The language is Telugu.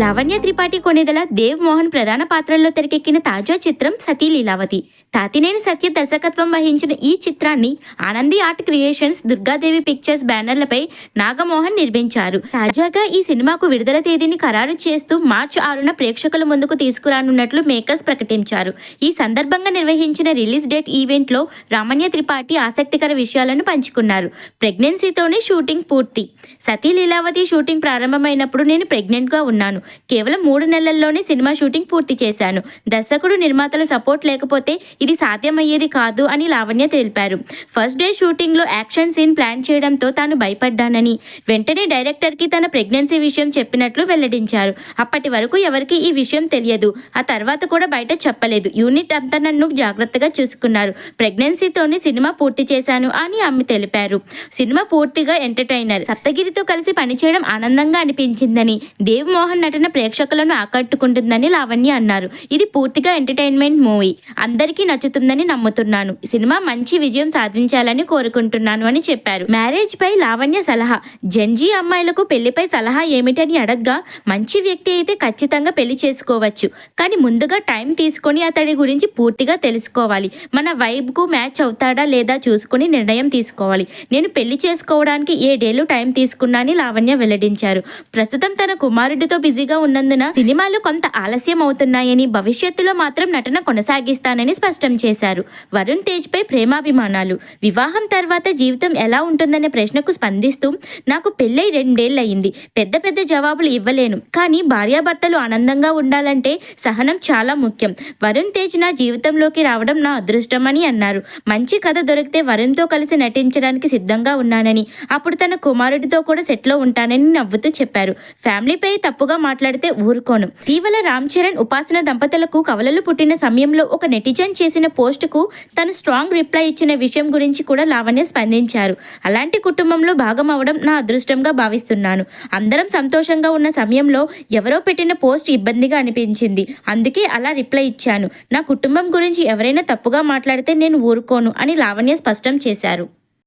లావణ్య త్రిపాఠి కొణిదల దేవ్ మోహన్ ప్రధాన పాత్రల్లో తెరకెక్కిన తాజా చిత్రం సతీ లీలావతి. తాతినేని సత్య దర్శకత్వం వహించిన ఈ చిత్రాన్ని Anandi art creations Durgadevi pictures బ్యానర్లపై Nagamohan నిర్మించారు. తాజాగా ఈ సినిమాకు విడుదల తేదీని ఖరారు చేస్తూ మార్చి ఆరున ప్రేక్షకుల ముందుకు తీసుకురానున్నట్లు మేకర్స్ ప్రకటించారు. ఈ సందర్భంగా నిర్వహించిన రిలీజ్ డేట్ ఈవెంట్లో రామణ్య త్రిపాఠి ఆసక్తికర విషయాలను పంచుకున్నారు. ప్రెగ్నెన్సీతోనే షూటింగ్ పూర్తి. సతీ లీలావతి షూటింగ్ ప్రారంభమైనప్పుడు నేను ప్రెగ్నెంట్గా ఉన్నాను. కేవలం మూడు నెలల్లోనే సినిమా షూటింగ్ పూర్తి చేశాను. దర్శకుడు నిర్మాతల సపోర్ట్ లేకపోతే ఇది సాధ్యమయ్యేది కాదు అని లావణ్య తెలిపారు. ఫస్ట్ డే షూటింగ్లో యాక్షన్ సీన్ ప్లాన్ చేయడంతో తాను భయపడ్డానని వెంటనే డైరెక్టర్కి తన ప్రెగ్నెన్సీ విషయం చెప్పినట్లు వెల్లడించారు. అప్పటి వరకు ఎవరికి ఈ విషయం తెలియదు. ఆ తర్వాత కూడా బయట చెప్పలేదు. యూనిట్ అంతా నన్ను జాగ్రత్తగా చూసుకున్నారు. ప్రెగ్నెన్సీతోనే సినిమా పూర్తి చేశాను అని ఆమె తెలిపారు. సినిమా పూర్తిగా ఎంటర్టైనర్. సప్తగిరితో కలిసి పనిచేయడం ఆనందంగా అనిపించిందని దేవ్ మోహన్ నటన ప్రేక్షకులను ఆకట్టుకుంటుందని లావణ్య అన్నారు. ఇది పూర్తిగా ఎంటర్టైన్మెంట్ మూవీ. అందరికీ నచ్చుతుందని నమ్ముతున్నాను. సినిమా మంచి విజయం సాధించాలని కోరుకుంటున్నాను అని చెప్పారు. మ్యారేజ్ పై లావణ్య సలహా. జంజీ అమ్మాయిలకు పెళ్ళిపై సలహా ఏమిటని అడగ్గా మంచి వ్యక్తి అయితే ఖచ్చితంగా పెళ్ళి చేసుకోవచ్చు. కానీ ముందుగా టైం తీసుకొని అతడి గురించి పూర్తిగా తెలుసుకోవాలి. మన వైబ్కు మ్యాచ్ అవుతాడా లేదా చూసుకుని నిర్ణయం తీసుకోవాలి. నేను పెళ్ళి చేసుకోవడానికి ఏడేళ్ళు టైం తీసుకున్నా అని లావణ్య వెల్లడించారు. ప్రస్తుతం తన కుమారుడితో బిజీగా ఉన్నందున సినిమాలు కొంత ఆలస్యం అవుతున్నాయని భవిష్యత్తులో మాత్రం నటన కొనసాగిస్తానని స్పష్టం చేశారు. వరుణ్ తేజ్ పై ప్రేమాభిమానాలు. వివాహం తర్వాత జీవితం ఎలా ఉంటుందనే ప్రశ్నకు స్పందిస్తూ నాకు పెళ్ళై రెండేళ్ళయింది పెద్ద పెద్ద జవాబులు ఇవ్వలేను. కానీ భార్యాభర్తలు ఆనందంగా ఉండాలంటే సహనం చాలా ముఖ్యం. వరుణ్ తేజ్ నా జీవితంలోకి రావడం నా అదృష్టమని అన్నారు. మంచి కథ దొరికితే వరుణ్తో కలిసి నటించడానికి సిద్ధంగా ఉన్నానని అప్పుడు తన కుమారుడితో కూడా సెట్లో ఉంటానని నవ్వుతూ చెప్పారు. ఫ్యామిలీపై తప్పుగా మాట్లాడితే ఊరుకోను. ఇటీవల రామ్ చరణ్ ఉపాసన దంపతులకు కవలలు పుట్టిన సమయంలో ఒక నెటిజన్ చేసిన పోస్టుకు తను స్ట్రాంగ్ రిప్లై ఇచ్చిన విషయం గురించి కూడా లావణ్య స్పందించారు. అలాంటి కుటుంబంలో భాగం అవడం నా అదృష్టంగా భావిస్తున్నాను. అందరం సంతోషంగా ఉన్న సమయంలో ఎవరో పెట్టిన పోస్ట్ ఇబ్బందిగా అనిపించింది. అందుకే అలా రిప్లై ఇచ్చాను. నా కుటుంబం గురించి ఎవరైనా తప్పుగా మాట్లాడితే నేను ఊరుకోను అని లావణ్య స్పష్టం చేశారు.